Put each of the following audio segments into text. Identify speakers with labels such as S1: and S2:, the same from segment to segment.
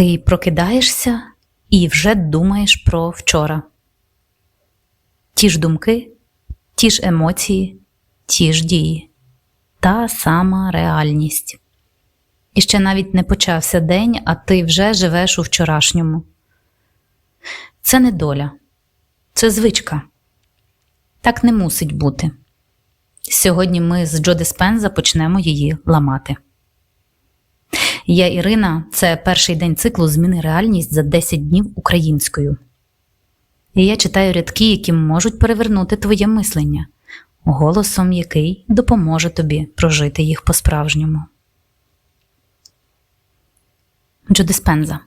S1: Ти прокидаєшся і вже думаєш про вчора. Ті ж думки, ті ж емоції, ті ж дії, та сама реальність. І ще навіть не почався день, а ти вже живеш у вчорашньому. Це не доля, це звичка. Так не мусить бути. Сьогодні ми з Джо Диспенза почнемо її ламати. Я Ірина, це перший день циклу Зміни реальність за 10 днів українською. І я читаю рядки, які можуть перевернути твоє мислення, голосом який допоможе тобі прожити їх по-справжньому. Джо Диспенза.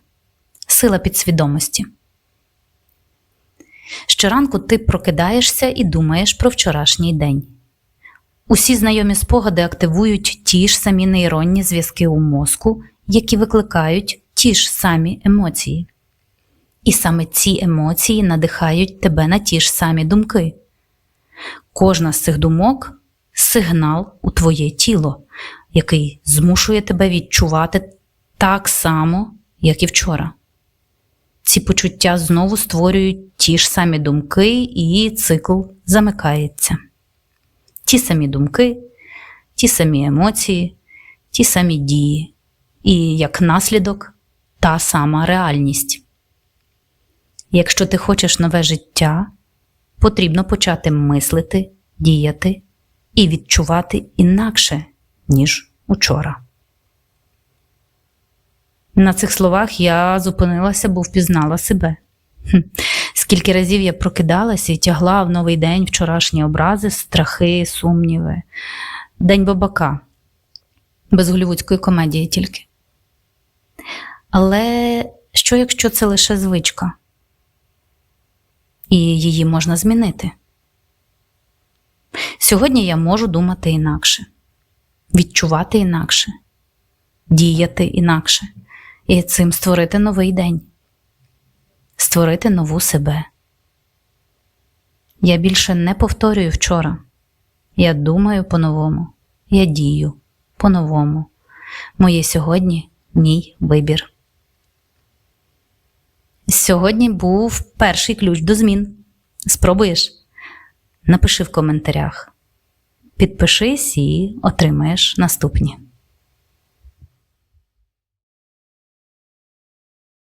S1: Сила підсвідомості. Щоранку ти прокидаєшся і думаєш про вчорашній день. Усі знайомі спогади активують ті ж самі нейронні зв'язки у мозку, які викликають ті ж самі емоції. І саме ці емоції надихають тебе на ті ж самі думки. Кожна з цих думок сигнал у твоє тіло, який змушує тебе відчувати так само, як і вчора. Ці почуття знову створюють ті ж самі думки, і цикл замикається. Ті самі думки, ті самі емоції, ті самі дії, і як наслідок та сама реальність. Якщо ти хочеш нове життя, потрібно почати мислити, діяти і відчувати інакше, ніж учора. На цих словах я зупинилася, бо впізнала себе. Хм. Скільки разів я прокидалася і тягла в новий день вчорашні образи, страхи, сумніви. День бабака, без голівудської комедії тільки. Але що, якщо це лише звичка? І її можна змінити? Сьогодні я можу думати інакше, відчувати інакше, діяти інакше і цим створити новий день, створити нову себе. Я більше не повторюю вчора. Я думаю по-новому, я дію по-новому. Моє сьогодні мій вибір. Сьогодні був перший ключ до змін. Спробуєш? Напиши в коментарях. Підпишись і отримаєш наступні.